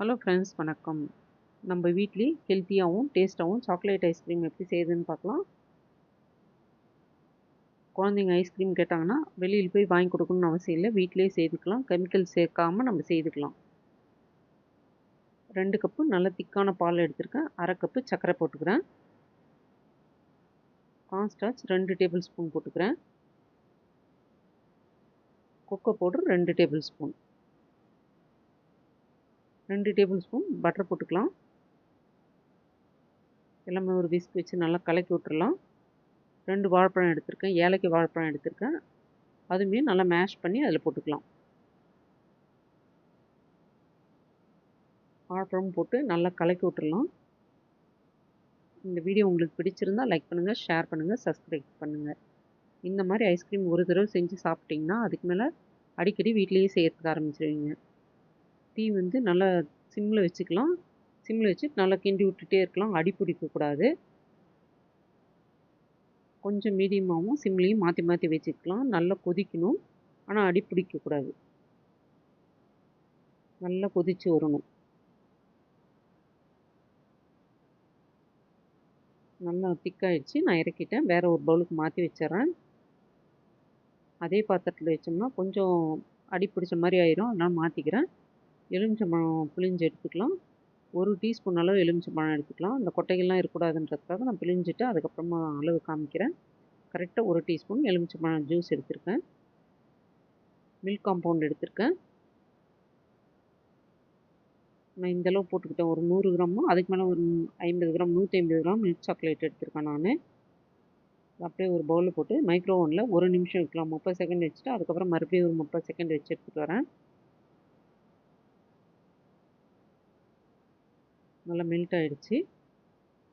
Hello friends வணக்கம். நம்ம வீட்லேயே ஹெல்த்தியாகவும் டேஸ்ட்டாகவும் சாக்லேட் ஐஸ்கிரீம் எப்படி செய்யுதுன்னு பார்க்கலாம். குழந்தைங்க ஐஸ்கிரீம் கேட்டாங்கன்னா வெளியில் போய் வாங்கி கொடுக்கணும்னு அவசியம் இல்லை. வீட்டிலேயே செய்துக்கலாம். கெமிக்கல் சேர்க்காமல் நம்ம செய்துக்கலாம். ரெண்டு கப்பு நல்ல திக்கான பால் எடுத்திருக்கேன். அரை கப்பு சர்க்கரை போட்டுக்கிறேன். கான்ஸ்டாச் ரெண்டு டேபிள் ஸ்பூன் போட்டுக்கிறேன். கொக்கோ பவுடர் ரெண்டு டேபிள் ஸ்பூன் ரெண்டு டேபிள் ஸ்பூன் பட்டர் போட்டுக்கலாம். எல்லாமே ஒரு விஸ்க் வச்சு நல்லா கலக்கி விட்டுறலாம். ரெண்டு வாழைப்பழம் எடுத்திருக்கேன். ஏலக்காய் வாழைப்பழம் எடுத்திருக்கேன். அதுவுமே நல்லா மேஷ் பண்ணி அதில் போட்டுக்கலாம். வாழைப்பழம் போட்டு நல்லா கலக்கி விட்டுடலாம் இந்த வீடியோ உங்களுக்கு பிடிச்சிருந்தா லைக் பண்ணுங்கள் ஷேர் பண்ணுங்கள் சப்ஸ்கிரைப் பண்ணுங்கள் இந்த மாதிரி ஐஸ்கிரீம் ஒரு தடவை செஞ்சு சாப்பிட்டிங்கன்னா அதுக்கு மேலே அடிக்கடி வீட்லேயே செய்யறதுக்கு ஆரம்பிச்சிருவீங்க. டீ வந்து நல்லா சிம்மில் வச்சுக்கலாம். சிம்மில் வச்சு நல்லா கிண்டி விட்டுட்டே இருக்கலாம். அடி பிடிக்கக்கூடாது கொஞ்சம் மீடியமாகவும் சிம்லேயும் மாற்றி மாற்றி வச்சுக்கலாம். நல்லா கொதிக்கணும். ஆனால் அடி பிடிக்கக்கூடாது நல்லா கொதித்து வரணும். நல்லா திக்காயிடுச்சு. நான் இறக்கிட்டேன். வேறு ஒரு பவுலுக்கு மாற்றி வச்சிட்றேன் அதே பாத்திரத்தில் வச்சோம்னா கொஞ்சம் அடி பிடிச்ச மாதிரி ஆயிரும். அதனால் மாற்றிக்கிறேன் எலுமிச்சம்பழம் பிழிஞ்சு எடுத்துக்கலாம். ஒரு டீஸ்பூன் அளவு எலுமிச்சம்பழம் எடுத்துக்கலாம். அந்த கொட்டைகள்லாம் இருக்கக்கூடாதுன்றதுக்காக நான் பிழிஞ்சிட்டு அதுக்கப்புறமா அளவு காமிக்கிறேன். கரெக்டாக ஒரு டீஸ்பூன் எலுமிச்சம்பழம் ஜூஸ் எடுத்திருக்கேன். மில்க் காம்பவுண்ட் எடுத்திருக்கேன். நான் இந்தளவு போட்டுக்கிட்டேன். ஒரு நூறு கிராமும் அதுக்கு மேலே ஒரு ஐம்பது கிராம் நூற்றி ஐம்பது கிராம் மில்க் சாக்லேட் எடுத்திருக்கேன் நான். அப்படியே ஒரு பவுலில் போட்டு மைக்ரோ ஓவனில் ஒரு நிமிஷம் வைக்கலாம். முப்பது செகண்ட் வச்சுட்டு அதுக்கப்புறம் மறுபடியும் ஒரு முப்பது செகண்ட் வச்சு எடுத்துகிட்டு வரேன். நல்லா மெல்ட் ஆகிடுச்சி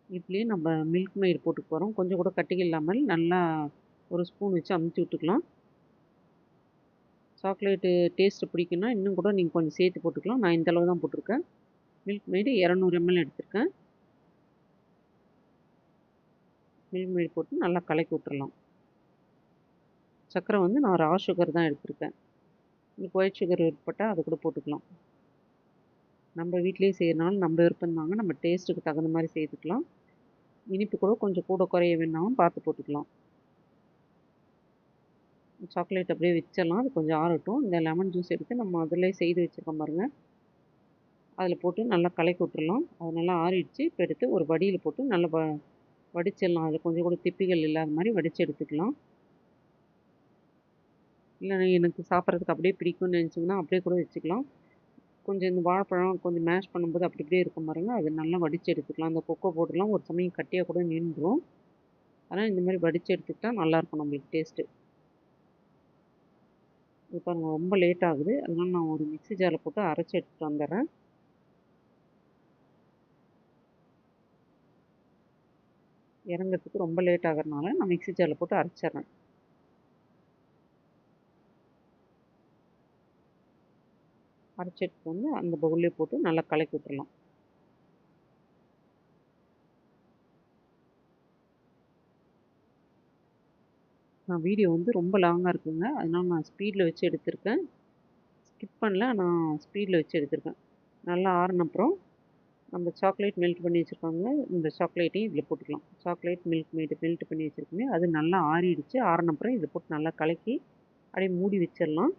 இப்படியே நம்ம மில்க் மெய்டு போட்டுக்க போகிறோம் கொஞ்சம் கூட கட்டிகள் இல்லாமல் நல்லா ஒரு ஸ்பூன் வச்சு அமுத்தி விட்டுக்கலாம். சாக்லேட்டு டேஸ்ட்டு பிடிக்குன்னா இன்னும் கூட நீங்கள் கொஞ்சம் சேர்த்து போட்டுக்கலாம். நான் இந்த அளவு தான் போட்டிருக்கேன். மில்க் மெய்டு இரநூறு எம்எல் எடுத்திருக்கேன். மில்க் மெய்டு போட்டு நல்லா கலக்கி விட்டுறலாம். சர்க்கரை வந்து நான் ரா சுகர் தான் எடுத்திருக்கேன். உங்களுக்கு ஒயிட் சுகர் ஏற்பட்டால் அதை கூட போட்டுக்கலாம். நம்ம வீட்லேயே செய்கிறனால நம்ம விருப்பம் தாங்க. நம்ம டேஸ்ட்டுக்கு தகுந்த மாதிரி செய்துக்கலாம். இனிப்பு கூட கொஞ்சம் கூட குறைய வேணாலும் பார்த்து போட்டுக்கலாம். சாக்லேட் அப்படியே வச்சிடலாம். அது கொஞ்சம் ஆறட்டும். இந்த லெமன் ஜூஸ் எடுத்து நம்ம அதிலே செய்து வச்சுருக்கோம் பாருங்கள் அதில் போட்டு நல்லா கலக்கி விட்டுடலாம் அது நல்லா ஆறிடுச்சு. இப்போ எடுத்து ஒரு வடியில் போட்டு நல்லா வ வடிச்சிடலாம். அதில் கொஞ்சம் கூட திப்பிகள் இல்லாத மாதிரி வடித்து எடுத்துக்கலாம். இல்லை எனக்கு சாப்பிட்றதுக்கு அப்படியே பிடிக்கும்னு நினச்சிங்கன்னா அப்படியே கூட வச்சுக்கலாம். கொஞ்சம் இந்த வாழைப்பழம் கொஞ்சம் மேஷ் பண்ணும்போது அப்படி இப்படியே இருக்கும் பாருங்கள் அது நல்லா வடித்து எடுத்துக்கலாம். அந்த கொக்கோ போட்டுலாம் ஒரு சமயம் கட்டியாக கூட நின்றுடும் ஆனால் இந்த மாதிரி வடித்து எடுத்துக்கிட்டால் நல்லாயிருக்கும் நம்மளுக்கு டேஸ்ட்டு இது பாருங்கள் ரொம்ப லேட் ஆகுது. அதனால் நான் ஒரு மிக்ஸி ஜாரில் போட்டு அரைச்சி எடுத்துகிட்டு வந்துடுறேன். இறங்கிறதுக்கு ரொம்ப லேட் ஆகிறதுனால நான் மிக்ஸி ஜாரில் போட்டு அரைச்சிட்றேன். அரைச்சிட்டு வந்து அந்த பவுல்லே போட்டு நல்லா கலக்கி விட்டுடலாம் நான் வீடியோ வந்து ரொம்ப லாங்காக இருக்குங்க. அதனால் நான் ஸ்பீடில் வச்சு எடுத்திருக்கேன். ஸ்கிப் பண்ணல நான் ஸ்பீடில் வச்சு எடுத்திருக்கேன். நல்லா ஆறினப்புறம் நம்ம சாக்லேட் மெல்ட் பண்ணி வச்சுருக்காங்க. இந்த சாக்லேட்டையும் இதில் போட்டுக்கலாம். சாக்லேட் மில்க் மேட் மெல்ட் பண்ணி வச்சுருக்கோமே அது நல்லா ஆறிடுச்சு. ஆறினப்புறம் இதை போட்டு நல்லா கலக்கி அப்படியே மூடி வச்சிடலாம்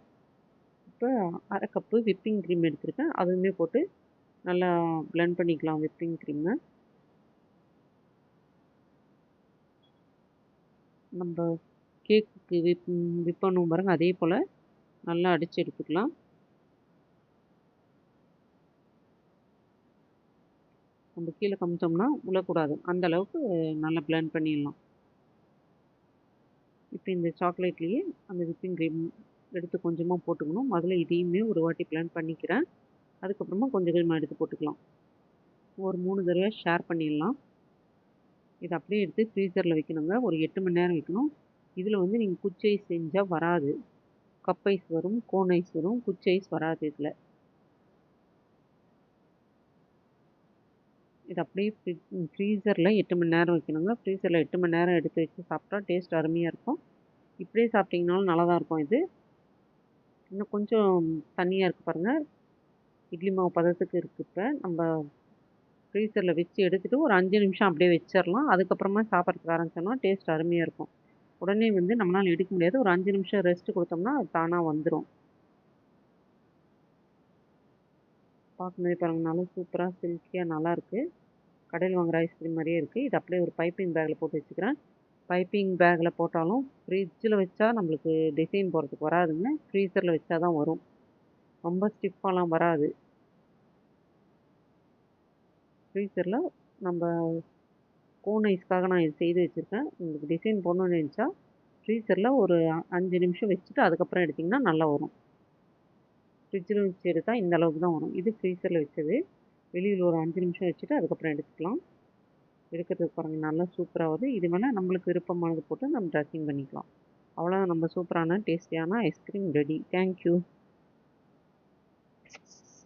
இப்போ அரை கப்பு விப்பிங் க்ரீம் எடுத்திருக்கேன். அதுவுமே போட்டு நல்லா ப்ளெண்ட் பண்ணிக்கலாம் விப்பிங் க்ரீமை நம்ம கேக்குக்கு விப் விப் பாருங்க. அதே போல் நல்லா அடித்து எடுத்துக்கலாம். நம்ம கீழே கமிச்சோம்னா உழக்கூடாது அந்த அளவுக்கு நல்லா ப்ளெண்ட் பண்ணிடலாம். இப்போ இந்த சாக்லேட்லேயே அந்த விப்பிங் க்ரீம் எடுத்து கொஞ்சமாக போட்டுக்கணும். முதல்ல இதையுமே ஒரு வாட்டி பிளான் பண்ணிக்கிறேன். அதுக்கப்புறமா கொஞ்சம் கொஞ்சமாக எடுத்து போட்டுக்கலாம். ஒரு மூணு தடவை ஷேர் பண்ணிடலாம். இதை அப்படியே எடுத்து ஃப்ரீசரில் வைக்கணுங்க. ஒரு எட்டு மணி நேரம் வைக்கணும். இதில் வந்து நீங்கள் குச்சை ஐஸ் செஞ்சால் வராது. கப் ஐஸ் வரும் கோன் ஐஸ் வரும் குச்சி ஐஸ் வராது இதில். இது அப்படியே ஃப்ரீசரில் எட்டு மணி நேரம் வைக்கணுங்க. ஃப்ரீசரில் எட்டு மணி நேரம் எடுத்து வச்சு சாப்பிட்டா டேஸ்ட் அருமையாக இருக்கும். இப்படியே சாப்பிட்டிங்கனாலும் நல்லா தான் இருக்கும் இது. இன்னும் கொஞ்சம் தண்ணியாக இருக்குது பாருங்கள் இட்லி மாவு பதத்துக்கு இருக்குது இப்போ. நம்ம ஃப்ரீசரில் வச்சு எடுத்துகிட்டு ஒரு அஞ்சு நிமிஷம் அப்படியே வச்சிடலாம் அதுக்கப்புறமா சாப்பிட்றதுக்கு ஆரம்பிச்சோம்னா டேஸ்ட் அருமையாக இருக்கும். உடனே வந்து நம்மளால் எடுக்க முடியாது. ஒரு அஞ்சு நிமிஷம் ரெஸ்ட் கொடுத்தோம்னா அது தானாக வந்துடும் பார்க்கும்போது பாருங்கள் நல்லா சூப்பராக சில்கியாக நல்லாயிருக்கு கடையில் வாங்குகிற ஐஸ்கிரீம் மாதிரியே இருக்குது இது அப்படியே ஒரு பைப்பிங் பேக்கில் போட்டு வச்சுக்கிறேன். பைப்பிங் பேக்கில் போட்டாலும் ஃப்ரிட்ஜில் வச்சா நம்மளுக்கு டிசைன் போகிறதுக்கு வராதுங்க ஃப்ரீசரில் வச்சா தான் வரும். ரொம்ப ஸ்டிஃபாலாம் வராது. ஃப்ரீசரில் நம்ம கோன் ஐஸ்க்காக நான் இது செய்து வச்சுருக்கேன். உங்களுக்கு டிசைன் போடணும்னு நினச்சா ஃப்ரீசரில் ஒரு அஞ்சு நிமிஷம் வச்சுட்டு அதுக்கப்புறம் எடுத்திங்கன்னா நல்லா வரும். ஃப்ரிட்ஜில் வச்சு எடுத்தால் இந்த அளவுக்கு தான் வரும். இது ஃப்ரீசரில் வச்சது. வெளியில் ஒரு அஞ்சு நிமிஷம் வச்சுட்டு அதுக்கப்புறம் எடுத்துக்கலாம். எடுக்கிறதுக்கு பாருங்கள் நல்லா சூப்பராக வருது இது வேணால் நம்மளுக்கு விருப்பமானது போட்டு நம்ம ட்ரெஸ்ஸிங் பண்ணிக்கலாம். அவ்வளோதான் நம்ம சூப்பரான டேஸ்டியான ஐஸ்கிரீம் ரெடி தேங்க்யூ